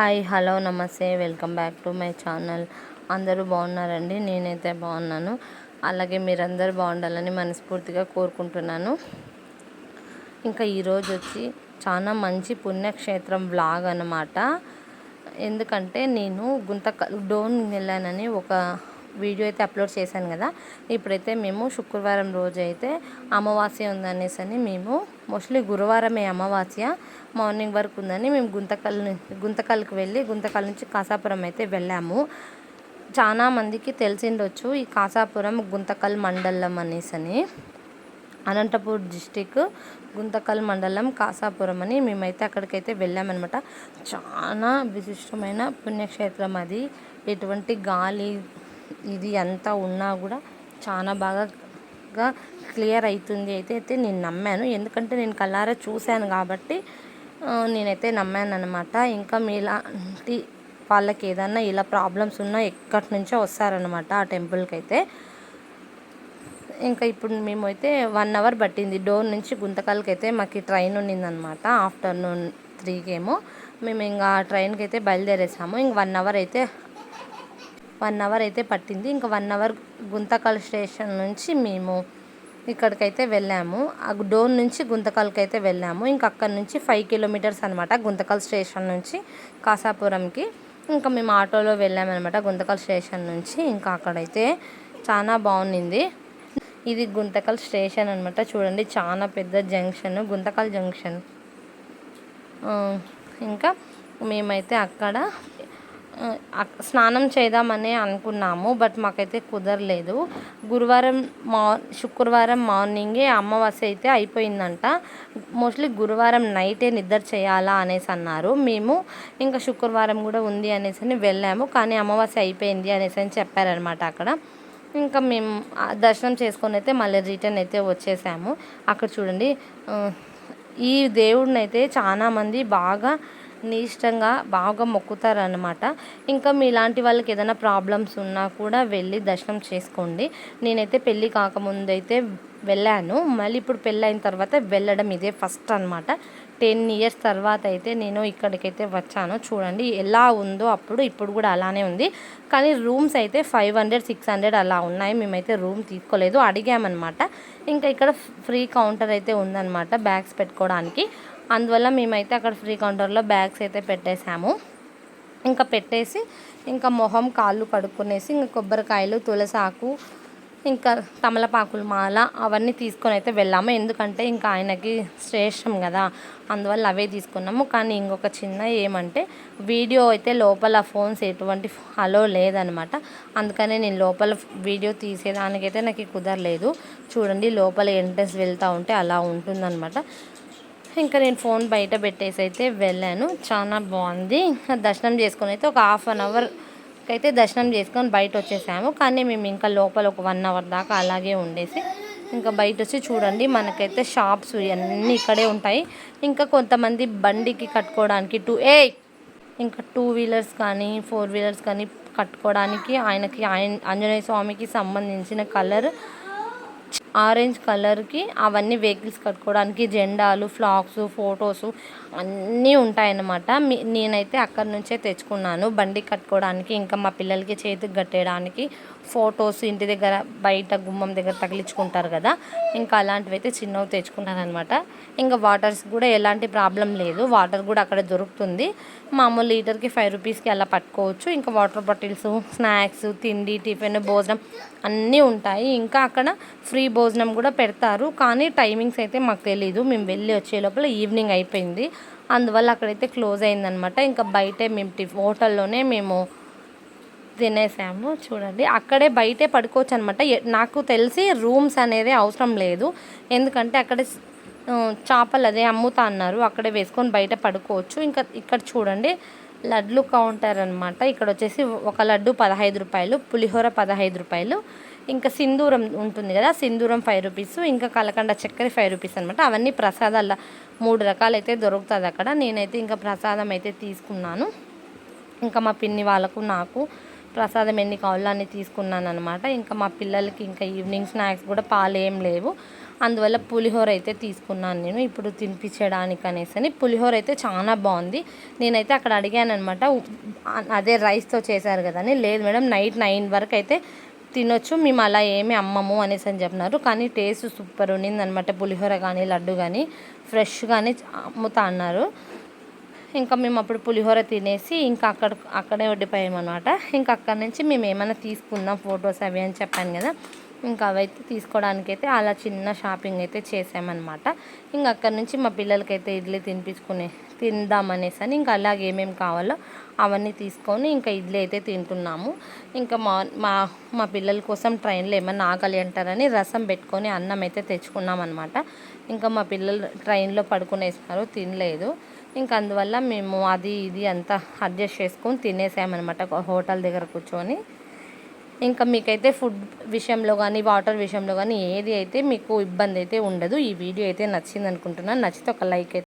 Hi hello నమస్తే welcome back to my channel. అందరూ బాగున్నారండి? నేనైతే బాగున్నాను. అలాగే మీరందరూ బాగుండాలని మనస్ఫూర్తిగా కోరుకుంటున్నాను. ఇంకా ఈరోజు వచ్చి చాలా మంచి పుణ్యక్షేత్రం వ్లాగ్ అన్నమాట. ఎందుకంటే నేను గుంతకల్ డోన్ వెళ్ళానని ఒక వీడియో అయితే అప్లోడ్ చేశాను కదా. ఇప్పుడైతే మేము శుక్రవారం రోజు అయితే అమావాస్య ఉందనేసి అని మేము మోస్ట్లీ గురువారమే అమావాస్య మార్నింగ్ వరకు ఉందని మేము గుంతకల్ గుంతకల్కి వెళ్ళి గుంతకల్ నుంచి కాసాపురం అయితే వెళ్ళాము. చాలా మందికి తెలిసిండొచ్చు ఈ కాసాపురం గుంతకల్ మండలం అనేసి అని. అనంతపూర్ డిస్టిక్ గుంతకల్ మండలం కాసాపురం అని మేమైతే అక్కడికైతే వెళ్ళామన్నమాట. చాలా విశిష్టమైన పుణ్యక్షేత్రం అది. ఎటువంటి గాలి ఇది అంతా ఉన్నా కూడా చాలా బాగా క్లియర్ అవుతుంది అయితే అయితే నేను నమ్మాను. ఎందుకంటే నేను కళ్ళారా చూశాను కాబట్టి నేనైతే నమ్మాను అనమాట ఇంకా మీలాంటి వాళ్ళకి ఏదన్నా ఇలా ప్రాబ్లమ్స్ ఉన్నా ఎక్కడి నుంచో వస్తారనమాట ఆ టెంపుల్కి అయితే ఇంకా ఇప్పుడు మేము అయితే వన్ అవర్ పట్టింది. డోర్ నుంచి గుంతకల్కి అయితే మాకు ట్రైన్ ఉన్నిందనమాట ఆఫ్టర్నూన్ త్రీకి ఏమో మేము ఇంకా ట్రైన్కి అయితే బయలుదేరేసాము. ఇంక వన్ అవర్ అయితే వన్ అవర్ అయితే పట్టింది. ఇంకా వన్ అవర్ గుంతకల్ స్టేషన్ నుంచి మేము ఇక్కడికైతే వెళ్ళాము. ఆ డోర్ నుంచి గుంతకల్కి అయితే వెళ్ళాము. ఇంకా అక్కడ నుంచి ఫైవ్ కిలోమీటర్స్ అనమాట గుంతకల్ స్టేషన్ నుంచి కాసాపురంకి. ఇంకా మేము ఆటోలో వెళ్ళామన్నమాట గుంతకల్ స్టేషన్ నుంచి. ఇంకా అక్కడైతే చాలా బాగుండింది. ఇది గుంతకల్ స్టేషన్ అనమాట చూడండి చాలా పెద్ద జంక్షన్ గుంతకల్ జంక్షన్. ఇంకా మేమైతే అక్కడ స్నానం చేద్దామని అనుకున్నాము బట్ మాకైతే కుదరలేదు. గురువారం మా శుక్రవారం మార్నింగే అమావాస్య అయితే అయిపోయిందంట. మోస్ట్లీ గురువారం నైటే నిద్ర చేయాలా అనేసి అన్నారు. మేము ఇంకా శుక్రవారం కూడా ఉంది అనేసి అని వెళ్ళాము కానీ అమావాస్య అయిపోయింది అనేసి అని చెప్పారనమాట అక్కడ. ఇంకా మేము దర్శనం చేసుకొని అయితే మళ్ళీ రిటర్న్ అయితే వచ్చేసాము. అక్కడ చూడండి ఈ దేవుడిని అయితే చాలామంది బాగా నిష్టంగా బాగా మొక్కుతారనమాట ఇంకా మీలాంటి వాళ్ళకి ఏదైనా ప్రాబ్లమ్స్ ఉన్నా కూడా వెళ్ళి దర్శనం చేసుకోండి. నేనైతే పెళ్ళి కాకముందు అయితే వెళ్ళాను. మళ్ళీ ఇప్పుడు పెళ్ళి అయిన తర్వాత వెళ్ళడం ఇదే ఫస్ట్ అనమాట టెన్ ఇయర్స్ తర్వాత అయితే నేను ఇక్కడికైతే వచ్చాను. చూడండి ఎలా ఉందో అప్పుడు ఇప్పుడు కూడా అలానే ఉంది. కానీ రూమ్స్ అయితే ఫైవ్ హండ్రెడ్ సిక్స్ హండ్రెడ్ అలా ఉన్నాయి. మేమైతే రూమ్ తీసుకోలేదు అడిగామన్నమాట. ఇంకా ఇక్కడ ఫ్రీ కౌంటర్ అయితే ఉందన్నమాట బ్యాగ్స్ పెట్టుకోవడానికి. అందువల్ల మేమైతే అక్కడ ఫ్రీ కౌంటర్లో బ్యాగ్స్ అయితే పెట్టేశాము. ఇంకా పెట్టేసి ఇంకా మొహం కాళ్ళు కడుక్కునేసి ఇంకా కొబ్బరికాయలు తులసాకు ఇంకా తమలపాకుల మాల అవన్నీ తీసుకొని అయితే వెళ్ళాము. ఎందుకంటే ఇంకా ఆయనకి శ్రేష్టం కదా అందువల్ల అవే తీసుకున్నాము. కానీ ఇంకొక చిన్న ఏమంటే వీడియో అయితే లోపల ఫోన్స్ ఎటువంటి అలో లేదనమాట. అందుకనే నేను లోపల వీడియో తీసేదానికైతే నాకు కుదరలేదు. చూడండి లోపల ఎంట్రెన్స్ వెళ్తూ ఉంటే అలా ఉంటుందన్నమాట ఇంకా నేను ఫోన్ బయట పెట్టేసి అయితే వెళ్ళాను. చాలా బాగుంది. దర్శనం చేసుకొని అయితే ఒక హాఫ్ అన్ అవర్ అయితే దర్శనం చేసుకొని బయట వచ్చేసాము. కానీ మేము ఇంకా లోపల ఒక వన్ అవర్ దాకా అలాగే ఉండేసి ఇంకా బయట వచ్చి చూడండి. మనకైతే షాప్స్ ఇవన్నీ ఇక్కడే ఉంటాయి. ఇంకా కొంతమంది బండికి కట్టుకోవడానికి టూ ఏ ఇంకా టూ వీలర్స్ కానీ ఫోర్ వీలర్స్ కానీ కట్టుకోవడానికి ఆయనకి ఆయన ఆంజనేయ స్వామికి సంబంధించిన కలర్ ఆరెంజ్ కలర్కి అవన్నీ వెహికల్స్ కట్టుకోవడానికి జెండాలు ఫ్లాగ్స్ ఫొటోస్ అన్నీ ఉంటాయన్నమాట. మీ నేనైతే అక్కడ నుంచే తెచ్చుకున్నాను. బండి కట్టుకోవడానికి ఇంకా మా పిల్లలకి చేతికి కట్టేయడానికి ఫొటోస్ ఇంటి దగ్గర బయట గుమ్మం దగ్గర తగిలించుకుంటారు కదా. ఇంకా అలాంటివి అయితే చిన్నవి తెచ్చుకున్నాను అనమాట ఇంకా వాటర్స్ కూడా ఎలాంటి ప్రాబ్లం లేదు. వాటర్ కూడా అక్కడ దొరుకుతుంది. మామూలు లీటర్కి ఫైవ్ రూపీస్కి అలా పట్టుకోవచ్చు. ఇంకా వాటర్ బాటిల్స్ స్నాక్స్ తిండి టిఫిన్ భోజనం అన్నీ ఉంటాయి. ఇంకా అక్కడ ఫ్రీ భోజనం కూడా పెడతారు. కానీ టైమింగ్స్ అయితే మాకు తెలీదు. మేము వెళ్ళి వచ్చే లోపల ఈవినింగ్ అయిపోయింది. అందువల్ల అక్కడైతే క్లోజ్ అయిందనమాట ఇంకా బయటే మేము టిఫ్ హోటల్లోనే మేము తినేసాము చూడండి. అక్కడే బయటే పడుకోవచ్చు అనమాట నాకు తెలిసి రూమ్స్ అనేది అవసరం లేదు. ఎందుకంటే అక్కడ చేపలు అదే అమ్ముతా అన్నారు. అక్కడే వేసుకొని బయట పడుకోవచ్చు. ఇంకా ఇక్కడ చూడండి లడ్లు కౌంటర్ అనమాట. ఇక్కడ వచ్చేసి ఒక లడ్డు పదహైదు రూపాయలు పులిహోర పదహైదు రూపాయలు. ఇంకా సింధూరం ఉంటుంది కదా సింధూరం ఫైవ్ రూపీస్. ఇంకా కలకండ చక్కెర ఫైవ్ రూపీస్ అనమాట. అవన్నీ ప్రసాదాల మూడు రకాలు అయితే దొరుకుతుంది అక్కడ నేనైతే ఇంకా ప్రసాదం అయితే తీసుకున్నాను. ఇంకా మా పిన్ని వాళ్ళకు నాకు ప్రసాదం ఎన్ని కావాలో అన్ని తీసుకున్నాను అనమాట ఇంకా మా పిల్లలకి ఇంకా ఈవినింగ్ స్నాక్స్ కూడా పాలు ఏం లేవు. అందువల్ల పులిహోర అయితే తీసుకున్నాను నేను. ఇప్పుడు తినిపించడానికి అనేసి అని పులిహోర అయితే చాలా బాగుంది. నేనైతే అక్కడ అడిగాను అనమాట అదే రైస్తో చేశారు కదా అని. లేదు మేడం నైట్ నైన్ వరకు అయితే తినొచ్చు మేము అలా ఏమి అమ్మము అనేసి అని చెప్పినారు. కానీ టేస్ట్ సూపర్ ఉండింది అనమాట పులిహోర కానీ లడ్డు కానీ ఫ్రెష్గానే అమ్ముతా అన్నారు. ఇంకా మేము అప్పుడు పులిహోర తినేసి ఇంకా అక్కడ అక్కడే ఉండిపోయామన్నమాట. ఇంకా అక్కడ నుంచి మేము ఏమైనా తీసుకుందాం ఫొటోస్ అవి అని చెప్పాను కదా. ఇంకా అవైతే తీసుకోవడానికైతే అలా చిన్న షాపింగ్ అయితే చేసామన్నమాట. ఇంకా అక్కడ నుంచి మా పిల్లలకైతే ఇడ్లీ తినిపించుకునే తిందామనేసి అని ఇంకా అలాగే ఏమేమి కావాలో అవన్నీ తీసుకొని ఇంకా ఇడ్లీ అయితే తింటున్నాము. ఇంకా మా మా మా పిల్లల కోసం ట్రైన్లో ఏమన్నా ఆగాలి అంటారని రసం పెట్టుకొని అన్నం అయితే తెచ్చుకున్నాం అనమాట ఇంకా మా పిల్లలు ట్రైన్లో పడుకునేసినారు తినలేదు. ఇంకా అందువల్ల మేము అది ఇది అంతా అడ్జస్ట్ చేసుకొని తినేసామన్నమాట హోటల్ దగ్గర కూర్చొని. ఇంకా మీకైతే ఫుడ్ విషయంలో కానీ వాటర్ విషయంలో కానీ ఏది అయితే మీకు ఇబ్బంది అయితే ఉండదు. ఈ వీడియో అయితే నచ్చింది అనుకుంటున్నాను నచ్చితే ఒక లైక్ అయితే